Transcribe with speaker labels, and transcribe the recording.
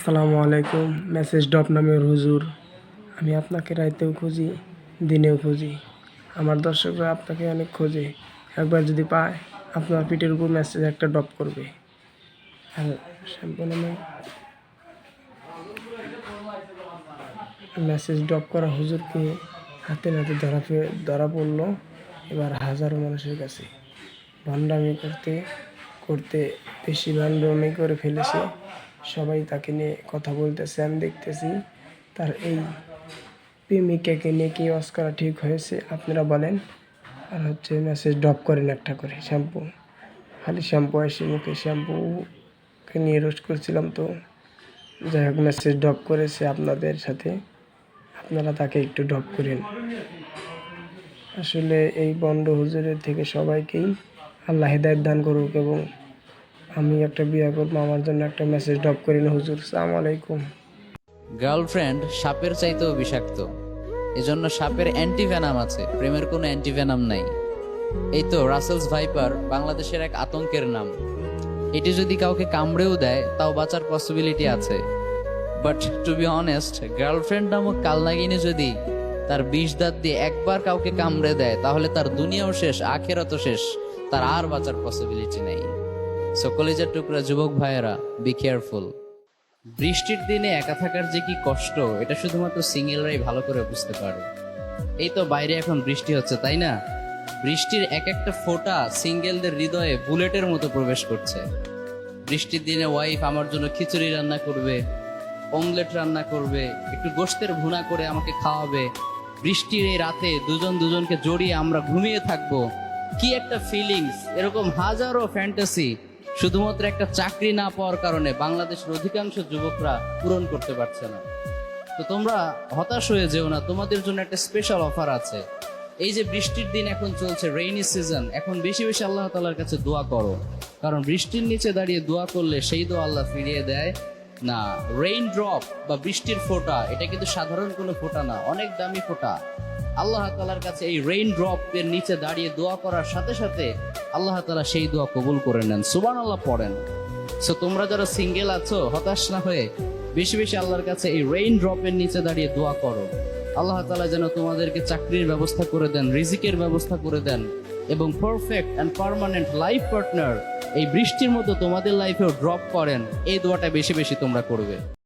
Speaker 1: আসসালামু আলাইকুম। Message depth নামের হুজুর। আমি আপনাকে রাইতেও খুঁজি, দিনেও খুঁজি। আমার দর্শকরা আপনাকে অনেক খোঁজে। একবার যদি পায়, আপনার পিঠের উপর মেসেজ একটা ডপ করবে। আর মেসেজ ডপ করা হুজুরকে হাতে নাতে ধরা পে- ধরা পড়ল। এবার হাজারো মানুষের কাছে ভণ্ডামি করতে করতে বেশি ভণ্ডামি করে ফেলেছে। সবাই তাকে নিয়ে কথা বলতেছে, আমি দেখতেছি তার এই প্রেমিকাকে নিয়ে কি ওয়াজ করা ঠিক হয়েছে, আপনারা বলেন। আর হচ্ছে মেসেজ ড্রপ করেন একটা করে, শ্যাম্পু। খালি শ্যাম্পু আসে মুখে শ্যাম্পুকে নিয়ে রোস্ট করছিলাম তো। যাই হোক মেসেজ ড্রপ করেছে আপনাদের সাথে, আপনারা তাকে একটু ড্রপ করেন। আসলে এই বন্ড হুজুরের থেকে সবাইকেই আল্লাহ হেদায়ত দান করুক এবং আমি একটা বিয়ে করব, আমার জন্য একটা মেসেজ ড্রপ করেন হুজুর। সালাম আলাইকুম।
Speaker 2: গার্লফ্রেন্ড সাপের চাইতেও বিষাক্ত। এজন্য সাপের অ্যান্টিভেনাম আছে, প্রেমের কোনো অ্যান্টিভেনাম নাই। এই তো রাসেলস ভাইপার বাংলাদেশের এক আতঙ্কের নাম। এটি যদি কাউকে কামড়েও দেয়, তাও বাঁচার পসিবিলিটি আছে। But to be honest girlfriend নামক কালনাগিনী যদি তার বিষ দাঁত দিয়ে একবার কাউকে কামড়ে দেয়, তাহলে তার দুনিয়াও শেষ, আখেরাতও শেষ, তার আর বাঁচার পসিবিলিটি নেই। সো কলেজের টুকরা যুবক ভাইয়েরা বি কেয়ারফুল বৃষ্টির দিনে একা থাকার যে কি কষ্ট, এটা শুধুমাত্র সিঙ্গেলরাই ভালো করে বুঝতে পারে। এই তো বাইরে এখন বৃষ্টি হচ্ছে, তাই না? বৃষ্টির এক একটা ফোঁটা সিঙ্গেলদের হৃদয়ে বুলেটের মতো প্রবেশ করছে। বৃষ্টির দিনে ওয়াইফ আমার জন্য খিচুড়ি রান্না করবে অমলেট রান্না করবে, একটু গোস্তের ভুনা করে আমাকে খাওয়াবে। বৃষ্টির এই রাতে দুজন দুজনকে জড়িয়ে আমরা ঘুমিয়ে থাকব। কি একটা ফিলিংস এরকম হাজারো ফ্যান্টাসি শুধুমাত্র একটা চাকরি না পাওয়ার কারণে বাংলাদেশের অধিকাংশ যুবকরা পূরণ করতে পারছে না। তো তোমরা হতাশ হয়ে যেও না, তোমাদের জন্য একটা স্পেশাল অফার আছে। এই যে বৃষ্টির দিন এখন চলছে রেইনি সিজন এখন বেশি বেশি আল্লাহ তালার কাছে দোয়া করো। কারণ বৃষ্টির নিচে দাঁড়িয়ে দোয়া করলে সেই দোয়া আল্লাহ ফিরিয়ে দেয়। না রেইন ড্রপ বা বৃষ্টির ফোঁটা, এটা কিন্তু সাধারণ কোনো ফোঁটা না, অনেক দামি ফোঁটা। আল্লাহ তালার কাছে এই রেইন ড্রপ এর নিচে দাঁড়িয়ে দোয়া করার সাথে সাথে আল্লাহ তালা সেই দোয়া কবুল করে নেন। সুবান আল্লাহ পড়েন। সো তোমরা যারা সিঙ্গেল আছো, হতাশ না হয়ে বেশি বেশি আল্লাহর কাছে এই রেইন ড্রপের নিচে দাঁড়িয়ে দোয়া করো। আল্লাহ তালা যেন তোমাদেরকে চাকরির ব্যবস্থা করে দেন, রিজিকের ব্যবস্থা করে দেন এবং perfect and permanent life partner এই বৃষ্টির মতো তোমাদের লাইফেও ড্রপ করেন। এই দোয়াটা বেশি বেশি তোমরা করবে।